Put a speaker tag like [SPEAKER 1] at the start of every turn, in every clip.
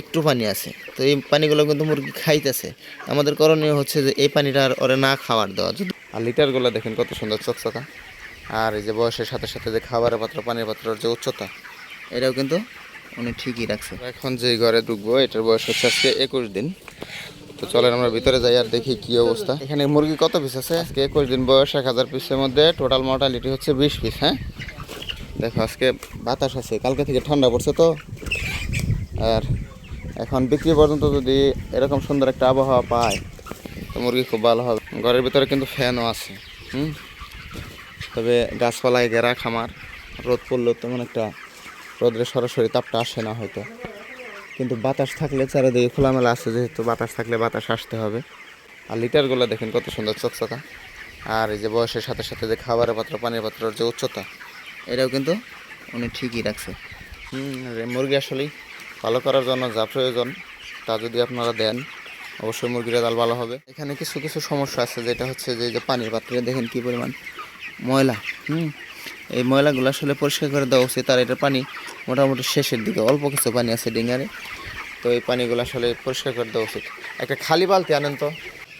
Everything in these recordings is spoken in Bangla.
[SPEAKER 1] একটু পানি আছে। তো এই পানিগুলো কিন্তু মুরগি খাইতেছে। আমাদের করণীয় হচ্ছে যে এই পানিটা আর ওরে না খাওয়ার দেওয়া। যদি আর লিটারগুলো দেখেন কত সুন্দর চকচকা। আর এই যে বয়সের সাথে সাথে যে খাবারের পাত্র পানির পাত্রের যে উচ্চতা। এটাও কিন্তু উনি ঠিকই রাখছে। এখন যে ঘরে ঢুকবো এটার বয়স হচ্ছে আজকে একুশ দিন। তো চলেন আমরা ভিতরে যাই আর দেখি কি অবস্থা। এখানে মুরগি কত পিস আছে? আজকে একুশ দিন বয়স এক হাজার পিসের মধ্যে টোটাল মর্টালিটি হচ্ছে বিশ পিস হ্যাঁ? দেখো আজকে বাতাস আছে কালকে থেকে ঠান্ডা পড়ছে তো। আর এখন বিক্রি পর্যন্ত যদি এরকম সুন্দর একটা আবহাওয়া পায়, তো মুরগি খুব ভালো হবে। ঘরের ভিতরে কিন্তু ফ্যানও আছে, হুম? তবে গাছপালায় ঘেরা খামার রোদ পড়লেও তেমন একটা রোদের সরাসরি তাপটা আসে না হয়তো। কিন্তু বাতাস থাকলে চারিদিকে খোলামেলা আছে, যেহেতু বাতাস থাকলে বাতাস আসতে হবে। আর লিটারগুলো দেখেন কত সুন্দর চকচকা। আর এই যে বয়সের সাথে সাথে যে খাবারের পাত্র, পানির পাত্রর যে উচ্চতা, এটাও কিন্তু উনি ঠিকই রাখছে। মুরগি আসলেই ভালো করার জন্য যা প্রয়োজন, তা যদি আপনারা দেন, অবশ্যই মুরগির ডাল ভালো হবে। এখানে কিছু কিছু সমস্যা আছে, যেটা হচ্ছে যে যে পানির পাত্রে দেখেন কি পরিমাণ ময়লা, হুম? এই ময়লাগুলো আসলে পরিষ্কার করে দেওয়া উচিত, আর এটা পানি মোটামুটি শেষের দিকে, অল্প কিছু পানি আছে ডিঙ্গারে, তো এই পানিগুলো আসলে পরিষ্কার করে দেওয়া উচিত। একটা খালি বালতি আনেন তো,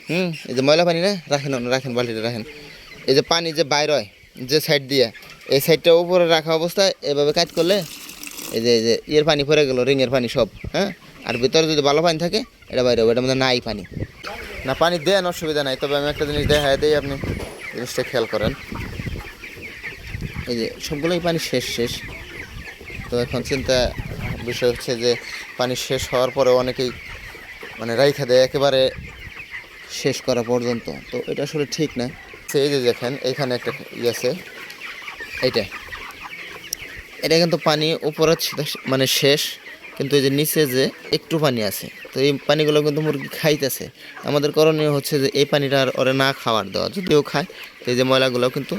[SPEAKER 1] হুম? এই যে ময়লা পানি না, রাখেন রাখেন বালতিটা, রাখেন। এই যে পানি যে বাইর হয়, যে সাইড দিয়ে, এই সাইডটা উপরে রাখা অবস্থায়, এভাবে কাজ করলে এই যে এই যে ইয়ের পানি পড়ে গেল রিংয়ের পানি সব হ্যাঁ? আর ভিতরে যদি ভালো পানি থাকে এটা বাইরে হবে এটার মধ্যে নাই পানি। না পানি দেন অসুবিধা নাই তবে আমি একটা জিনিস দেখা দিই আপনি জিনিসটা খেয়াল করেন। এই যে সবগুলোই পানি শেষ শেষ। তো এখন চিন্তা বিষয় হচ্ছে যে পানি শেষ হওয়ার পরে অনেকেই মানে রাইখা দেয় একেবারে শেষ করা পর্যন্ত। তো এটা আসলে ঠিক না। এই যে দেখেন এইখানে একটা ইয়ে আছে। এইটা। এটা কিন্তু পানি উপরে মানে শেষ, কিন্তু এই যে নিচে যে একটু পানি আছে, তো এই পানিগুলো কিন্তু মুরগি খাইতেছে। আমাদের করণীয় হচ্ছে যে এই পানিটা আর ওরে না খাওয়ার দেওয়া, যদিও খায়, তো এই যে ময়লাগুলো কিন্তু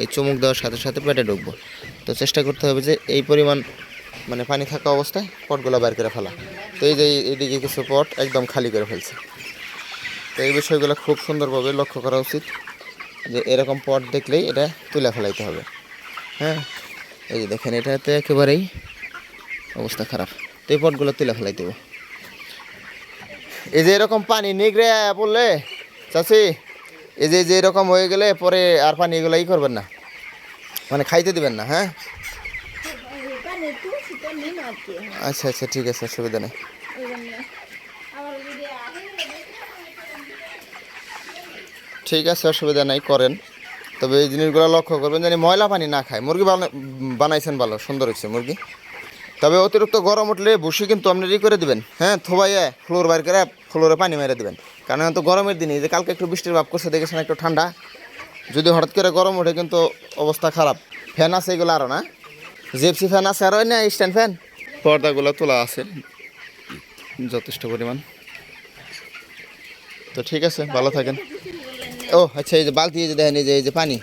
[SPEAKER 1] এই চুমুক দেওয়ার সাথে সাথে পেটে ঢুকবো। তো চেষ্টা করতে হবে যে এই পরিমাণ মানে পানি থাকা অবস্থায় পটগুলো বের করে ফেলা। তো এই যে এইদিকে কিছু পট একদম খালি করে ফেলছে। তো এই বিষয়গুলো খুব সুন্দরভাবে লক্ষ্য করা উচিত যে এরকম পট দেখলেই এটা তুলে ফেলাইতে হবে। হ্যাঁ? এই যে দেখেন, এটাতে একেবারেই অবস্থা খারাপ। তো এই পটগুলো তুলে ফেলাই দেবো। এই যে এরকম পানি নিগড়ে পড়লে চাষি এই যে যে এরকম হয়ে গেলে পরে আর পানি এগুলো ই করবেন না। মানে খাইতে দিবেন না হ্যাঁ? আচ্ছা আচ্ছা ঠিক আছে, অসুবিধা নেই। ঠিক আছে, অসুবিধা নাই, করেন। তবে এই জিনিসগুলো লক্ষ্য করবেন জানি ময়লা পানি না খায়। মুরগি বানা- বানাইছেন ভালো সুন্দর হয়েছে মুরগি। তবে অতিরিক্ত গরম উঠলে বসে কিন্তু আপনি ই করে দিবেন হ্যাঁ থোবাইয়ে ফ্লোর বাইর করে ফ্লোরে পানি মেরে দেবেন। কারণ তো গরমের দিনে যে কালকে একটু বৃষ্টির ভাব করছে দেখেছেন একটু ঠান্ডা। যদি হঠাৎ করে গরম ওঠে কিন্তু অবস্থা খারাপ। ফ্যান আছে এগুলো আরও না? জেপসি ফ্যান আছে আরও না স্ট্যান্ড ফ্যান? পর্দাগুলো তোলা আছে যথেষ্ট পরিমাণ। তো ঠিক আছে ভালো থাকেন। ও আচ্ছা এই যে বালতি এই যে দেখেন এই যে এই যে পানি।